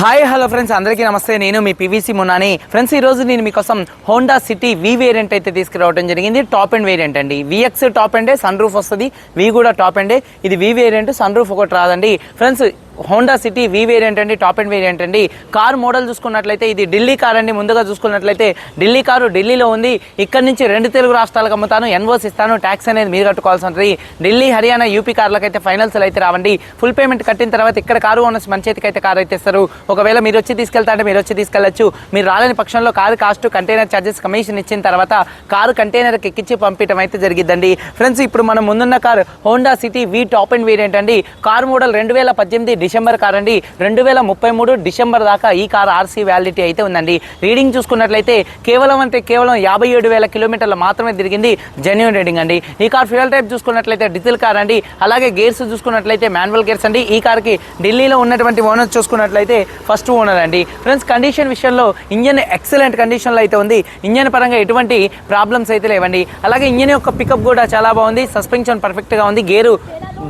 Hi hello friends అందరికీ నమస్తే. నేను మీ పివిసి మున్నాని ఫ్రెండ్స్ ఈ రోజు నేను మీకోసం హోండా సిటీ వి వేరియంట్ అయితే తీసుకురావడం జరిగింది. టాప్ అండ్ వేరియంట్ అండి. విఎక్స్ టాప్ అండే సన్ రూఫ్ వస్తుంది. వి కూడా టాప్ అండే ఇది వి వేరియంట్ సన్ రూఫ్ ఒకటి రాదండి. Friends Honda City V variant అండి టాప్ అండ్ వేరియంట్ అండి. కార్ మోడల్ చూసుకున్నట్లయితే ఇది ఢిల్లీ కార్ అండి. ముందుగా చూసుకున్నట్లయితే ఢిల్లీ కారు ఢిల్లీలో ఉంది. ఇక్కడ నుంచి రెండు తెలుగు రాష్ట్రాలకు అమ్ముతాను ఎన్వోస్ ఇస్తాను ట్యాక్స్ అనేది మీరు కట్టుకోవాల్సి ఉంటుంది ఢిల్లీ హర్యానా యూపీ కార్లకు అయితే ఫైనల్స్ అయితే రావండి. ఫుల్ పేమెంట్ కట్టిన తర్వాత ఇక్కడ కారు ఓనర్స్ మన చేతికి అయితే కారు అయితే ఇస్తారు. ఒకవేళ మీరు వచ్చి తీసుకెళ్తా అంటే మీరు వచ్చి తీసుకెళ్ళొచ్చు మీరు రాలేని పక్షంలో car cost container charges commission ఇచ్చిన తర్వాత కారు కంటైనర్కి ఎక్కించి పంపించడం అయితే జరిగిద్దండి. ఫ్రెండ్స్ ఇప్పుడు మనం ముందున్న car Honda City V top end variant అండి. కార్ మోడల్ రెండు వేల పద్దెనిమిది డిసెంబర్ కార్ అండి రెండు వేల ముప్పై మూడు డిసెంబర్ దాకా ఈ కార్ ఆర్సీ వ్యాలిడిటీ అయితే ఉందండి. రీడింగ్ చూసుకున్నట్లయితే కేవలం అంటే కేవలం యాభై ఏడు వేల కిలోమీటర్లు మాత్రమే తిరిగింది జెన్యున్ రీడింగ్ అండి. ఈ కార్ ఫ్యూయల్ టైప్ చూసుకున్నట్లయితే డీజిల్ కార్ అండి. అలాగే గేర్స్ చూసుకున్నట్లయితే మాన్యువల్ గేర్స్ అండి. ఈ కార్కి ఢిల్లీలో ఉన్నటువంటి ఓనర్ చూసుకున్నట్లయితే ఫస్ట్ ఓనర్ అండి. ఫ్రెండ్స్ కండిషన్ విషయంలో ఇంజన్ ఎక్సలెంట్ కండిషన్లో అయితే ఉంది. ఇంజన్ పరంగా ఎటువంటి ప్రాబ్లమ్స్ అయితే లేవండి. అలాగే ఇంజన్ యొక్క పికప్ కూడా చాలా బాగుంది. సస్పెన్షన్ పర్ఫెక్ట్గా ఉంది. గేరు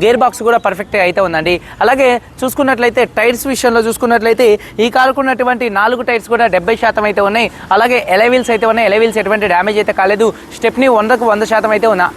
గేర్ బాక్స్ కూడా పర్ఫెక్ట్గా అయితే ఉందండి. అలాగే చూసుకున్నట్లయితే టైర్స్ విషయంలో చూసుకున్నట్లయితే ఈ కారుకు ఉన్నటువంటి నాలుగు టైర్స్ కూడా డెబ్బై శాతం అయితే ఉన్నాయి. అలాగే ఎలవీల్స్ అయితే ఉన్నాయి. ఎలవీల్స్ ఎటువంటి డ్యామేజ్ అయితే కాలేదు. స్టెప్నీ వందకు వంద శాతం అయితే ఉన్నా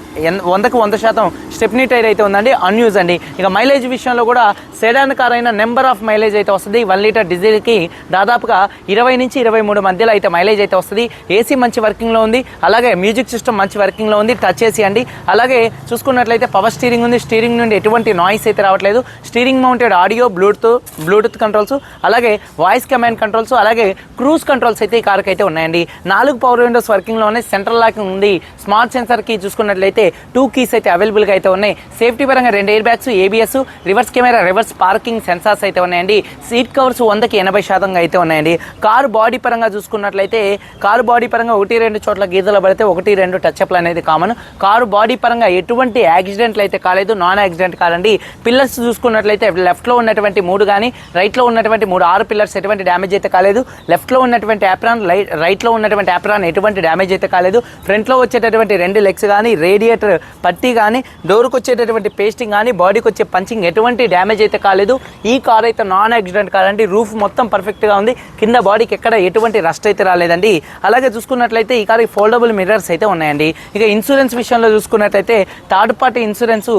వందకు వంద శాతం స్టెప్నీ టైర్ అయితే ఉందండి. అన్యూజ్ అండి. ఇక మైలేజ్ విషయంలో కూడా సెడాన్ కార్ అయిన నెంబర్ ఆఫ్ మైలేజ్ అయితే వస్తుంది. వన్ లీటర్ డీజిల్కి దాదాపుగా ఇరవై నుంచి ఇరవై మూడు మధ్యలో అయితే మైలేజ్ అయితే వస్తుంది. ఏసీ మంచి వర్కింగ్లో ఉంది. అలాగే మ్యూజిక్ సిస్టమ్ మంచి వర్కింగ్లో ఉంది. టచ్ ఏసీ అండి. అలాగే చూసుకున్నట్లయితే పవర్ స్టీరింగ్ ఉంది. స్టీరింగ్ నుండి ఎటువంటి నాయిస్ అయితే రావట్లేదు. Steering mounted audio bluetooth bluetooth controls అలాగే వాయిస్ కమాండ్ కంట్రోల్స్ అలాగే క్రూజ్ కంట్రోల్స్ అయితే ఈ కార్కి అయితే ఉన్నాయండి. నాలుగు పవర్ విండోస్ వర్కింగ్లో ఉన్నాయి సెంట్రల్ లాకింగ్ ఉంది. స్మార్ట్ సెన్సర్ కీ చూసుకున్నట్లయితే టూ కీస్ అయితే అవైలబుల్గా అయితే ఉన్నాయి. సేఫ్టీ పరంగా రెండు air bags ABS reverse camera reverse parking sensors అయితే ఉన్నాయండి. సీట్ కవర్స్ వందకి ఎనభై శాతంగా అయితే ఉన్నాయండి. కారు బాడీ పరంగా చూసుకున్నట్లయితే కారు బాడీ పరంగా ఒకటి రెండు చోట్ల గీతలు పడితే ఒకటి రెండు టచ్అప్లు అనేది కామన్ కారు బాడీ పరంగా ఎటువంటి యాక్సిడెంట్లు అయితే కాలేదు. నాన్ యాక్సిడెంట్ కాదండి. పిల్లర్స్ చూసుకున్నట్లయితే లెఫ్ట్లో ఉన్నటువంటి మూడు కానీ రైట్లో ఉన్నటువంటి మూడు ఆరు పిల్లర్స్ ఎటువంటి డ్యామేజ్ అయితే కాలేదు. లెఫ్ట్లో ఉన్నటువంటి యాప్రాన్ రైట్లో ఉన్నటువంటి యాప్రాన్ ఎటువంటి డ్యామేజ్ అయితే కాలేదు. ఫ్రంట్లో వచ్చేటటువంటి రెండు లెగ్స్ కానీ రేడియేటర్ పట్టీ కానీ డోర్కి వచ్చేటటువంటి పేస్టింగ్ కానీ బాడీకి వచ్చే పంచింగ్ ఎటువంటి డ్యామేజ్ అయితే కాలేదు. ఈ కార్ అయితే నాన్ యాక్సిడెంట్ కాదండి. రూఫ్ మొత్తం పర్ఫెక్ట్గా ఉంది. కింద బాడీకి ఎక్కడ ఎటువంటి రస్ట్ అయితే రాలేదండి. అలాగే చూసుకున్నట్లయితే ఈ కార్ ఫోల్డబుల్ మిర్రర్స్ అయితే ఉన్నాయండి. ఇక ఇన్సూరెన్స్ విషయంలో చూసుకున్నట్లయితే థర్డ్ పార్టీ ఇన్సూరెన్స్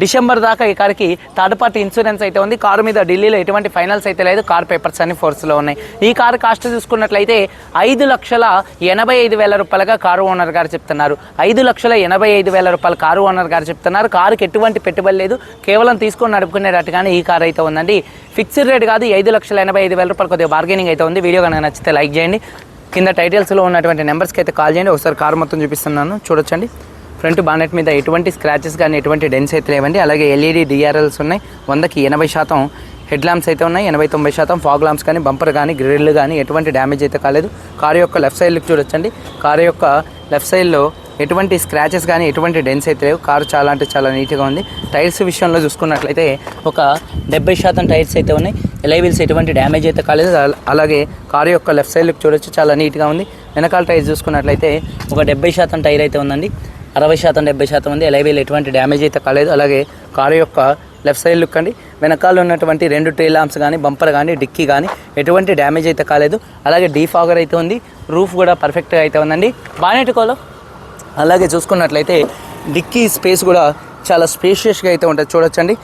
డిసెంబర్ దాకా ఈ కార్కి థర్డ్ పార్టీ ఇన్సూరెన్స్ అయితే ఉంది. కారు మీద ఢిల్లీలో ఎటువంటి ఫైనల్స్ అయితే లేదు. కార్ పేపర్స్ అన్ని ఫోర్స్లో ఉన్నాయి. ఈ కారు కాస్ట్ చూసుకున్నట్లయితే ఐదు లక్షల ఎనభై ఐదు వేల రూపాయలుగా కారు ఓనర్ గారు చెప్తున్నారు. ఐదు లక్షల ఎనభై ఐదు వేల రూపాయలు కారు ఓనర్ గారు చెప్తున్నారు. కారుకి ఎటువంటి పెట్టుబడి లేదు. కేవలం తీసుకొని నడుపుకునేటట్టుగానే ఈ కారు అయితే ఉందండి. ఫిక్స్డ్ రేట్ కాదు ఐదు లక్షల ఎనభై ఐదు వేల రూపాయలు కొద్దిగా బార్గెనింగ్ అయితే ఉంది. వీడియో కనుక నచ్చితే లైక్ చేయండి. కింద టైటిల్స్లో ఉన్నటువంటి నెంబర్స్కి అయితే కాల్ చేయండి. ఒకసారి కారు మొత్తం చూపిస్తున్నాను. చూడొచ్చండి. ఫ్రంట్ బానెట్ మీద ఎటువంటి స్క్రాచెస్ కానీ ఎటువంటి డెన్స్ అయితే లేవండి. అలాగే ఎల్ఈడి డిఆర్ఎల్స్ ఉన్నాయి. వందకి ఎనభై శాతం హెడ్ ల్యాంప్స్ అయితే ఉన్నాయి. ఎనభై తొంభై శాతం ఫాగ్ ల్యాంప్స్ కానీ బంపర్ కానీ గ్రిల్ కానీ ఎటువంటి డ్యామేజ్ అయితే కాలేదు. కారు యొక్క లెఫ్ట్ సైడ్ లుక్ చూడొచ్చండి. కారు యొక్క లెఫ్ట్ సైడ్లో ఎటువంటి స్క్రాచెస్ కానీ ఎటువంటి డెన్స్ అయితే లేవు. కారు చాలా అంటే చాలా నీట్గా ఉంది. టైర్స్ విషయంలో చూసుకున్నట్లయితే ఒక డెబ్బై శాతం టైర్స్ అయితే ఉన్నాయి. ఎలైవిల్స్ ఎటువంటి డ్యామేజ్ అయితే కాలేదు. అలాగే కారు యొక్క లెఫ్ట్ సైడ్ లుక్ చూడొచ్చు. చాలా నీట్గా ఉంది. వెనకాల టైర్ చూసుకున్నట్లయితే ఒక డెబ్బై శాతం టైర్ అయితే ఉందండి. అరవై శాతం డెబ్బై శాతం ఉంది. ఎలైవీల్ ఎటువంటి డ్యామేజ్ అయితే కాలేదు. అలాగే కారు యొక్క లెఫ్ట్ సైడ్ లుక్ అండి. వెనకాల ఉన్నటువంటి రెండు ట్రీ ల్యాంప్స్ కానీ బంపర్ కానీ డిక్కీ కానీ ఎటువంటి డ్యామేజ్ అయితే కాలేదు. అలాగే డీఫాగర్ అయితే ఉంది. రూఫ్ కూడా పర్ఫెక్ట్గా అయితే ఉందండి. బానెట్ అలాగే చూసుకున్నట్లయితే డిక్కీ స్పేస్ కూడా చాలా స్పేషియస్గా అయితే ఉంటుంది. చూడొచ్చండి.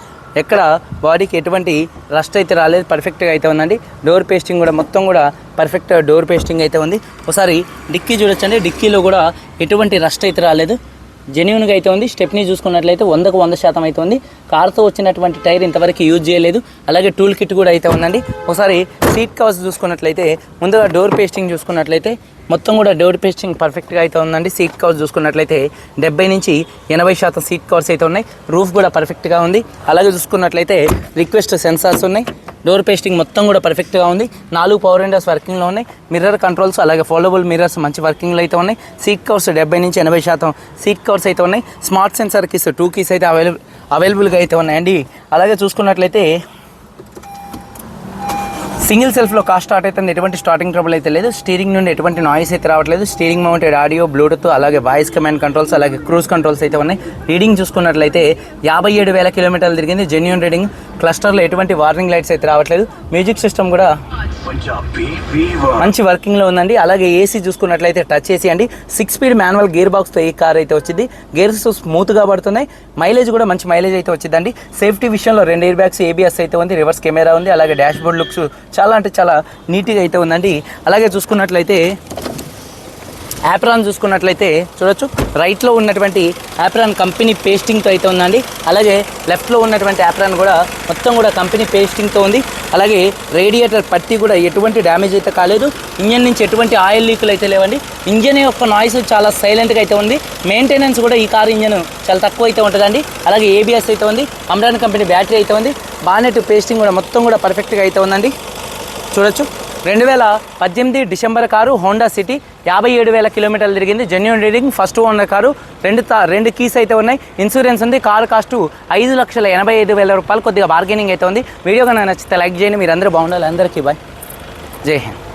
ఎక్కడ బాడీకి ఎటువంటి రస్ట్ అయితే రాలేదు. పర్ఫెక్ట్గా అయితే ఉందండి. డోర్ పేస్టింగ్ కూడా మొత్తం కూడా పర్ఫెక్ట్ డోర్ పేస్టింగ్ అయితే ఉంది. ఒకసారి డిక్కీ చూడొచ్చండి. డిక్కీలో కూడా ఎటువంటి రస్ట్ అయితే రాలేదు. జెన్యున్గా అయితే ఉంది. స్టెప్ని చూసుకున్నట్లయితే వందకు వంద శాతం అయితే ఉంది. కార్తో వచ్చినటువంటి టైర్ ఇంతవరకు యూజ్ చేయలేదు. అలాగే టూల్ కిట్ కూడా అయితే ఉందండి. ఒకసారి సీట్ కవర్స్ చూసుకున్నట్లయితే ముందుగా డోర్ పేస్టింగ్ చూసుకున్నట్లయితే మొత్తం కూడా డోర్ పేస్టింగ్ పర్ఫెక్ట్గా అయితే ఉందండి. సీట్ కవర్స్ చూసుకున్నట్లయితే డెబ్బై నుంచి ఎనభై శాతం సీట్ కవర్స్ అయితే ఉన్నాయి. రూఫ్ కూడా పర్ఫెక్ట్గా ఉంది. అలాగే చూసుకున్నట్లయితే రిక్వెస్ట్ సెన్సార్స్ ఉన్నాయి. డోర్ పేస్టింగ్ మొత్తం కూడా పర్ఫెక్ట్గా ఉంది. నాలుగు పవర్ విండోస్ వర్కింగ్లో ఉన్నాయి. మిర్రర్ కంట్రోల్స్ అలాగే ఫోల్డబుల్ మిర్రర్స్ మంచి వర్కింగ్లో అయితే ఉన్నాయి. సీట్ కవర్స్ డెబ్బై నుంచి ఎనభై శాతం సీట్ కవర్స్ అయితే ఉన్నాయి. Smart sensor keys two keys అయితే అవైలబుల్ అవైలబుల్గా అయితే ఉన్నాయండి అలాగే చూసుకున్నట్లయితే సింగిల్ సెల్ఫ్లో కార్ స్టార్ట్ అయితే ఎటువంటి స్టార్టింగ్ ట్రబుల్ అయితే లేదు. స్టీరింగ్ నుండి ఎటువంటి నాయిస్ అయితే రావట్లేదు. స్టీరింగ్ మౌంటెడ్ ఆడియో బ్లూటూత్ అలాగే వాయిస్ కమాండ్ కంట్రోల్స్ అలాగే క్రూజ్ కంట్రోల్స్ అయితే ఉన్నాయి. రీడింగ్ చూసుకున్నట్లయితే యాభై ఏడు వేల కిలోమీటర్లు తిరిగింది. జెన్యున్ రీడింగ్ క్లస్టర్లో ఎటువంటి వార్నింగ్ లైట్స్ అయితే రావట్లేదు. మ్యూజిక్ సిస్టమ్ కూడా మంచి వర్కింగ్లో ఉందండి. అలాగే ఏసీ చూసుకున్నట్లయితే టచ్ ఏసీ అండి. సిక్స్ స్పీడ్ మాన్యువల్ గేర్ బాక్స్తో ఈ కార్ అయితే వచ్చింది. గేర్స్ స్మూత్గా పడుతున్నాయి. మైలేజ్ కూడా మంచి మైలేజ్ అయితే వచ్చిందండి. సేఫ్టీ విషయంలో రెండు ఎయిర్ బ్యాగ్స్ ఏబిఎస్ అయితే ఉంది. రివర్స్ కెమెరా ఉంది. అలాగే డాష్ బోర్డ్ లుక్స్ చాలా అంటే చాలా నీట్గా అయితే ఉందండి. అలాగే చూసుకున్నట్లయితే యాప్రాన్ చూసుకున్నట్లయితే చూడొచ్చు. రైట్లో ఉన్నటువంటి యాప్రాన్ కంపెనీ పేస్టింగ్తో అయితే ఉందండి. అలాగే లెఫ్ట్లో ఉన్నటువంటి యాప్రాన్ కూడా మొత్తం కూడా కంపెనీ పేస్టింగ్తో ఉంది. అలాగే రేడియేటర్ పట్టి కూడా ఎటువంటి డ్యామేజ్ అయితే కాలేదు. ఇంజన్ నుంచి ఎటువంటి ఆయిల్ లీకులు అయితే లేవండి. ఇంజన్ యొక్క నాయిస్ చాలా సైలెంట్గా అయితే ఉంది. మెయింటెనెన్స్ కూడా ఈ కార్ ఇంజన్ చాలా తక్కువ అయితే ఉంటుందండి. అలాగే ఏబిఎస్ అయితే ఉంది. అమ్రాన్ కంపెనీ బ్యాటరీ అయితే ఉంది. బానెట్ పేస్టింగ్ కూడా మొత్తం కూడా పర్ఫెక్ట్గా అయితే ఉందండి. చూడొచ్చు. రెండు వేల పద్దెనిమిది డిసెంబర్ కారు హోండా సిటీ యాభై ఏడు వేల కిలోమీటర్లు తిరిగింది. Genuine reading first owner car రెండు తా రెండు కీస్ అయితే ఉన్నాయి. ఇన్సూరెన్స్ ఉంది కార్ కాస్ట్ ఐదు లక్షల ఎనభై ఐదు వేల రూపాయలు కొద్దిగా బార్గెనింగ్ అయితే ఉంది. వీడియో కనుక నచ్చితే లైక్ చేయండి మీరు అందరూ బాగుండాలి. అందరికీ బాయ్ జై హింద్.